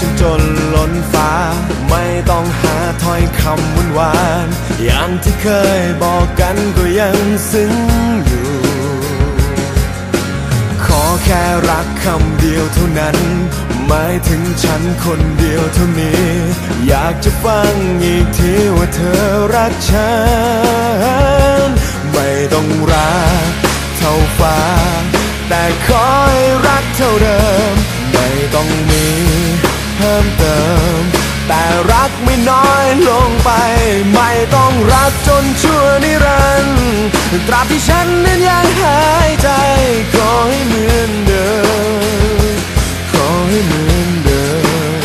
ฉันจนล้นฟ้า ไม่ต้องหาถ้อยคำวุ่นวานอย่างที่เคยบอกกันก็ยังซึ้งอยู่ ขอแค่รักคำเดียวเท่านั้นหมายถึงฉันคนเดียวเท่านี้ อยากจะฟังอีกทีว่าเธอรักฉัน ไม่ต้องรักเท่าฟ้า แต่คอยรักเท่าเดิม ไม่ต้องมี พิ่มเติม แต่รักไม่น้อยลงไป ไม่ต้องรักจนชั่วนิรันดร์ตราบที่ฉันนั้นยังหายใจ ขอให้เหมือนเดิม ขอให้เหมือนเดิม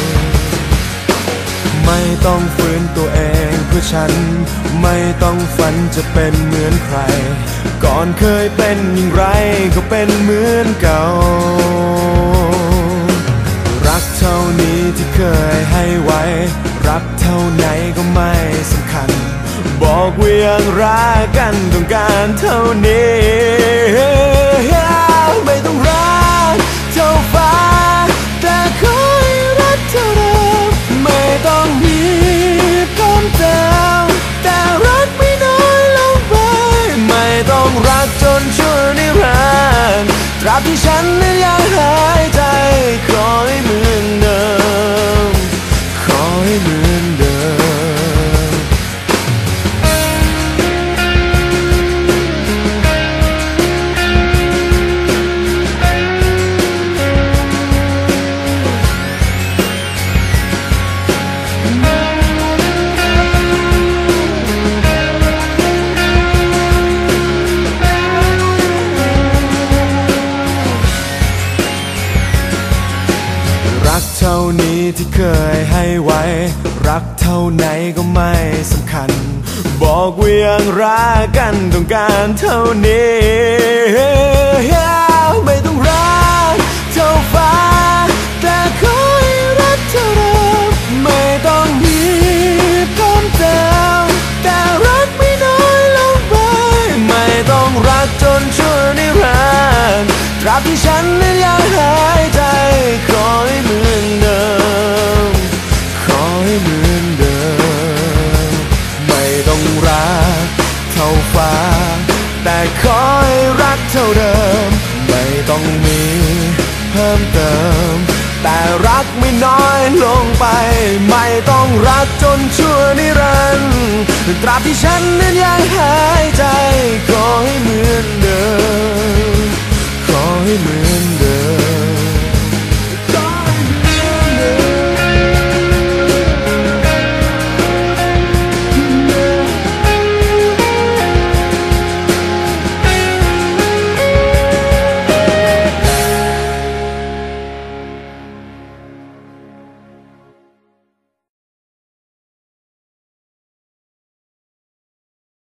ไม่ต้องฝืนตัวเองเพื่อฉัน ไม่ต้องฝันจะเป็นเหมือนใคร ก่อนเคยเป็นอย่างไรก็เป็นเหมือนเก่า ที่เคยให้ไว้ รักเท่าไหนก็ไม่สำคัญ บอกว่ายังรักกันต้องการเท่านี้ ที่เคยให้ไว้ รักเท่าไหนก็ไม่สำคัญ บอกว่ายังรักกันต้องการเท่านี้ เหมือนเดิม ไม่ต้องรักเท่าฟ้า แต่ขอให้รักเท่าเดิม ไม่ต้องมีเพิ่มเติม แต่รักไม่น้อยลงไป ไม่ต้องรักจนชั่วนิรันดร์ตราบที่ฉันนั้นยังหายใจขอให้เหมือน